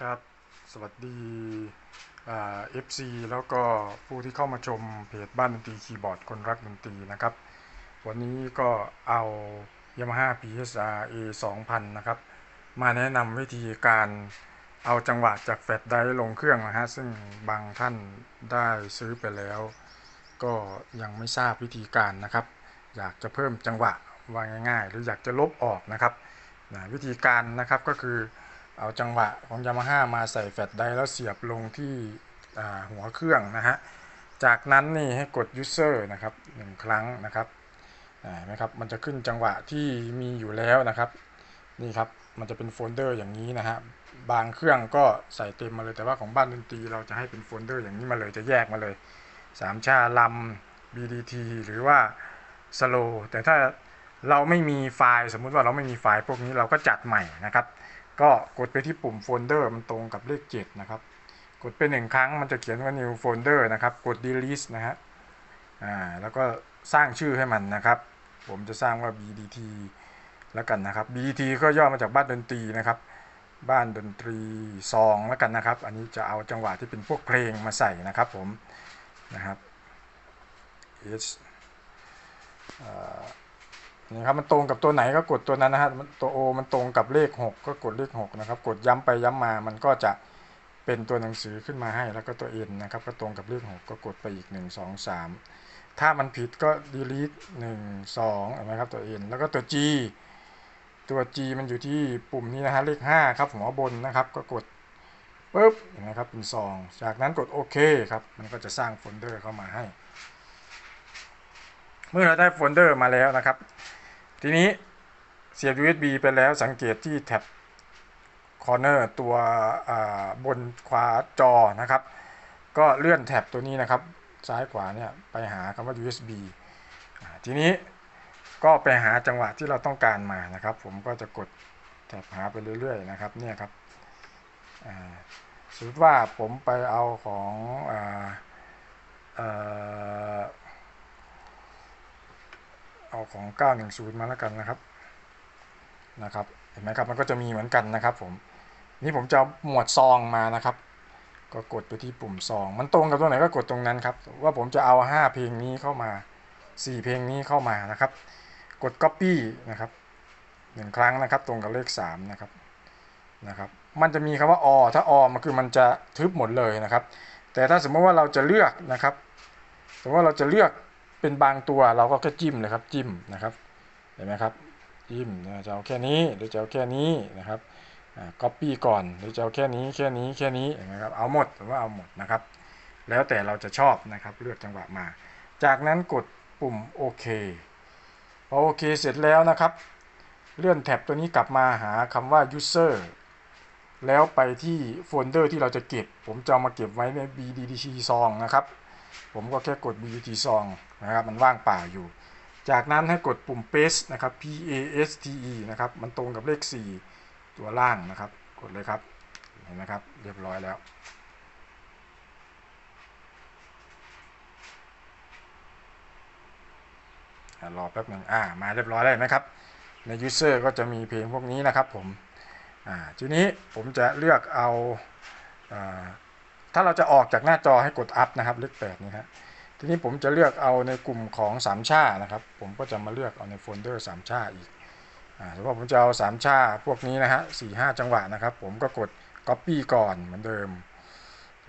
ครับ สวัสดีเอ่า FC แล้วก็ผู้ที่เข้ามาชมเพจบ้านดนตรีคีย์บอร์ดคนรักดนตรีนะครับ วันนี้ก็เอา Yamaha PSR A 2000 นะครับ มาแนะนำวิธีการเอาจังหวะจากแฟลชไดรฟ์ลงเครื่องนะฮะ ซึ่งบางท่านได้ซื้อไปแล้ว ก็ยังไม่ทราบวิธีการนะครับ อยากจะเพิ่มจังหวะว่าง่ายๆ หรืออยากจะลบออกนะครับนะวิธีการนะครับก็คือ เอาจังหวะของ Yamaha มาใส่แฟลชไดร์แล้วเสียบลงที่หัวเครื่องนะฮะ จากนั้นนี่ให้กด user นะครับหนึ่งครั้งนะครับอ่าเห็นไหมครับ มันจะขึ้นจังหวะที่มีอยู่แล้วนะครับ นี่ครับ มันจะเป็นโฟลเดอร์อย่างนี้นะฮะ บางเครื่องก็ใส่เต็มมาเลย แต่ว่าของบ้านดนตรีเราจะให้เป็นโฟลเดอร์อย่างนี้มาเลย จะแยกมาเลยสามชาลำ BDT หรือว่า slow แต่ถ้าเราไม่มีไฟล์ สมมุติว่าเราไม่มีไฟล์พวกนี้เราก็จัดใหม่นะครับ ก็กดไปที่ปุ่มโฟลเดอร์มันตรงกับเลข 7 นะครับ กดไปหนึ่งครั้งมันจะเขียนว่า new folder นะครับ กด delete นะฮะอ่าแล้วก็สร้างชื่อให้มันนะครับ ผมจะสร้างว่า BDT แล้วกันนะครับ BDT ก็ย่อมาจากบ้านดนตรีนะครับ บ้านดนตรีซองแล้วกันนะครับ อันนี้จะเอาจังหวะที่เป็นพวกเพลงมาใส่นะครับผมนะครับ H นี่ครับมันตรงกับตัวไหนก็กดตัวนั้นนะฮะตัว O มันตรงกับเลข 6 ก็กดเลข6นะครับกดย้ำไปย้ำมามันก็จะเป็นตัวหนังสือขึ้นมาให้แล้วก็ตัว N นะครับก็ตรงกับเลข 6 ก็กดไปอีก 1 2 3 ถ้ามันผิดก็ delete 1 2เห็นไหมครับตัว N แล้วก็ตัว G ตัว G มันอยู่ที่ปุ่มนี้นะฮะเลข 5 ครับหัวบนนะครับก็กดปุ๊บเห็นไหมครับเป็นซอง จากนั้นกดโอเคครับมันก็จะสร้างโฟลเดอร์เข้ามาให้ เมื่อเราได้โฟลเดอร์มาแล้วนะครับ ทีนี้เสียบ USB ไปแล้วสังเกตที่แท็บคอร์เนอร์ตัวบนขวาจอนะครับ ก็เลื่อนแท็บตัวนี้นะครับ ซ้ายขวาเนี่ยไปหาคำว่า USB ทีนี้ก็ไปหาจังหวะที่เราต้องการมานะครับ ผมก็จะกดแท็บหาไปเรื่อยๆนะครับเนี่ยครับสมมติว่าผมไปเอาของอ เอาของ 910 มาแล้วกันนะครับนะครับ เห็นไหมครับมันก็จะมีเหมือนกันนะครับผมนี่ผมจะหมวดซองมานะครับ ก็กดไปที่ปุ่มซอง มันตรงกับตัวไหนก็กดตรงนั้นครับ ว่าผมจะเอา 5 เพลงนี้เข้ามา 4 เพลงนี้เข้ามานะครับ กด copy นะครับหนึ่งครั้งนะครับ ตรงกับเลข 3 นะครับนะครับ มันจะมีคำว่าอถ้าอมันคือมันจะทึบหมดเลยนะครับ แต่ถ้าสมมติว่าเราจะเลือกนะครับ สมมติว่าเราจะเลือก เป็นบางตัวเราก็แค่จิ้มเลยครับจิ้มนะครับเห็นไหมครับจิ้มจะเอาแค่นี้หรือจะเอาแค่นี้นะครับอ่า copy ก่อนหรือจะเอาแค่นี้แค่นี้แค่นี้เห็นไหมครับเอาหมดหรือว่าเอาหมดนะครับ แล้วแต่เราจะชอบนะครับเลือกจังหวะมา จากนั้นกดปุ่มโอเคพอโอเคเสร็จแล้วนะครับ เลื่อนแท็บตัวนี้กลับมาหาคำว่า user แล้วไปที่โฟลเดอร์ที่เราจะเก็บ ผมจะมาเก็บไว้ใน BDDC ซองนะครับ ผมก็แค่กด BUT ซองนะครับมันว่างเปล่าอยู่ จากนั้นให้กดปุ่ม paste นะครับ P A S T E นะครับมันตรงกับเลข 4 ตัวล่างนะครับ กดเลยครับเห็นไหมครับเรียบร้อยแล้วรอแป๊บหนึ่งอ่ามาเรียบร้อยแล้วนไหมครับ ใน user ก็จะมีเพลงพวกนี้นะครับผมอ่าทีนี้ผมจะเลือกเอาอ่า ถ้าเราจะออกจากหน้าจอให้กด up นะครับเลขแปดนี่ฮะทีนี้ผมจะเลือกเอาในกลุ่มของสามชานะครับ ผมก็จะมาเลือกเอาในโฟลเดอร์สามชาอีกสมมติว่าผมจะเอาสามชาพวกนี้นะฮะสี่ห้าจังหวะนะครับ ผมก็กด copy ก่อนเหมือนเดิม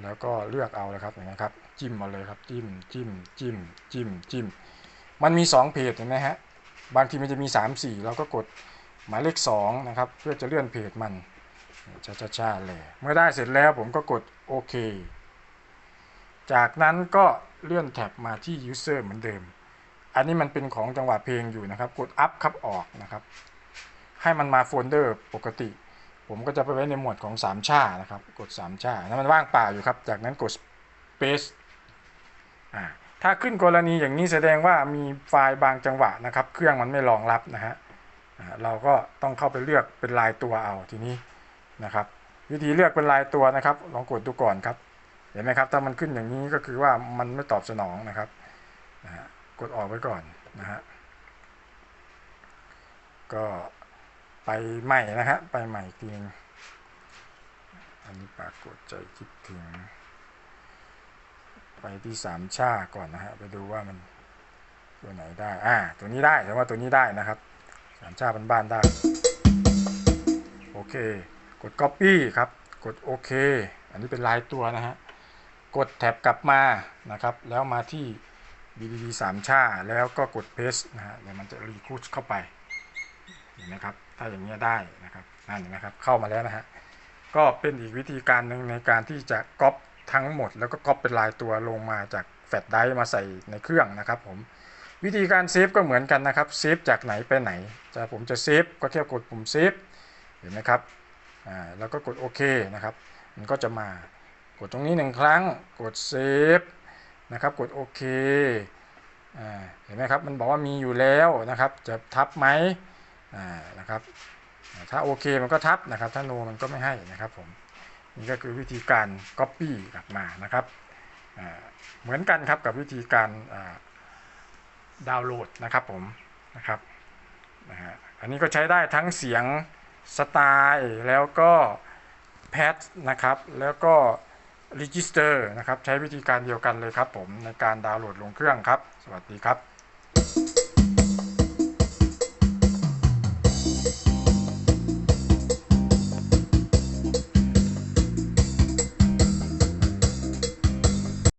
แล้วก็เลือกเอาเลยครับเห็นไหมครับ จิ้มมาเลยครับจิ้มจิ้มจิ้มจิ้มจิ้มมันมี 2 เพจเห็นไหมฮะบางทีมันจะมี 3 4 เราก็กดหมายเลข2นะครับ เพื่อจะเลื่อนเพจมัน ช้าช้าช้าๆเลย เมื่อได้เสร็จแล้วผมก็กดโอเค จากนั้นก็เลื่อนแท็บมาที่ user เหมือนเดิม อันนี้มันเป็นของจังหวะเพลงอยู่นะครับ กด up ครับออกนะครับ ให้มันมาโฟลเดอร์ปกติ ผมก็จะไปไว้ในหมวดของ 3 ชานะครับ กด 3 ชาแล้วมันว่างเปล่าอยู่ครับ จากนั้นกด space อ่าถ้าขึ้นกรณีอย่างนี้แสดงว่ามีไฟล์บางจังหวะนะครับ เครื่องมันไม่รองรับนะฮะเราก็ต้องเข้าไปเลือกเป็นลายตัวเอาทีนี้ นะครับ วิธีเลือกเป็นลายตัวนะครับ ลองกดดูก่อนครับ เห็นไหมครับ ถ้ามันขึ้นอย่างนี้ก็คือว่ามันไม่ตอบสนองนะครับนะฮะกดออกไว้ก่อนนะฮะก็ไปใหม่นะฮะไปใหม่กทีนึงอันนี้ปรากฏใจคิดถึง ไปที่สามชาก่อนนะฮะไปดูว่ามันตัวไหนได้ อ่า ตัวนี้ได้แต่ว่าตัวนี้ได้นะครับ สามชาบ้านๆได้ โอเค กด Copy ครับ กดโอเคอันนี้เป็นลายตัวนะฮะ กดแท็บกลับมานะครับ แล้วมาที่ BDD 3ชา แล้วก็กด Paste นะฮะเดี๋ยวมันจะรีคูชเข้าไปเห็นไหมครับ ถ้าอย่างนี้ยได้นะครับนั่นเห็นไหมครับ เข้ามาแล้วนะฮะ ก็เป็นอีกวิธีการหนึ่งในการที่จะก๊อปทั้งหมด แล้วก็ก๊อปเป็นลายตัวลงมาจากแฟลชไดรฟ์มาใส่ในเครื่องนะครับผม วิธีการเซฟก็เหมือนกันนะครับ เซฟจากไหนไปไหน จะผมจะเซฟก็แค่กดปุ่มเซฟ เห็นไหมครับ อ่าแล้วก็กดโอเคนะครับ มันก็จะมากดตรงนี้หนึ่งครั้งกดเซฟนะครับกดโอเคอ่าเห็นไหมครับมันบอกว่ามีอยู่แล้วนะครับจะทับไหมอ่านะครับถ้าโอเคมันก็ทับนะครับ ถ้าโนมันก็ไม่ให้นะครับผมนี่ก็คือวิธีการ Copy กลับมานะครับอ่าเหมือนกันครับกับวิธีการดาวน์โหลดนะครับผมนะครับนะฮะอันนี้ก็ใช้ได้ทั้งเสียง สไตล์แล้วก็แพทนะครับ แล้วก็รีจิสเตอร์นะครับ ใช้วิธีการเดียวกันเลยครับผมในการดาวน์โหลดลงเครื่องครับ สวัสดีครับ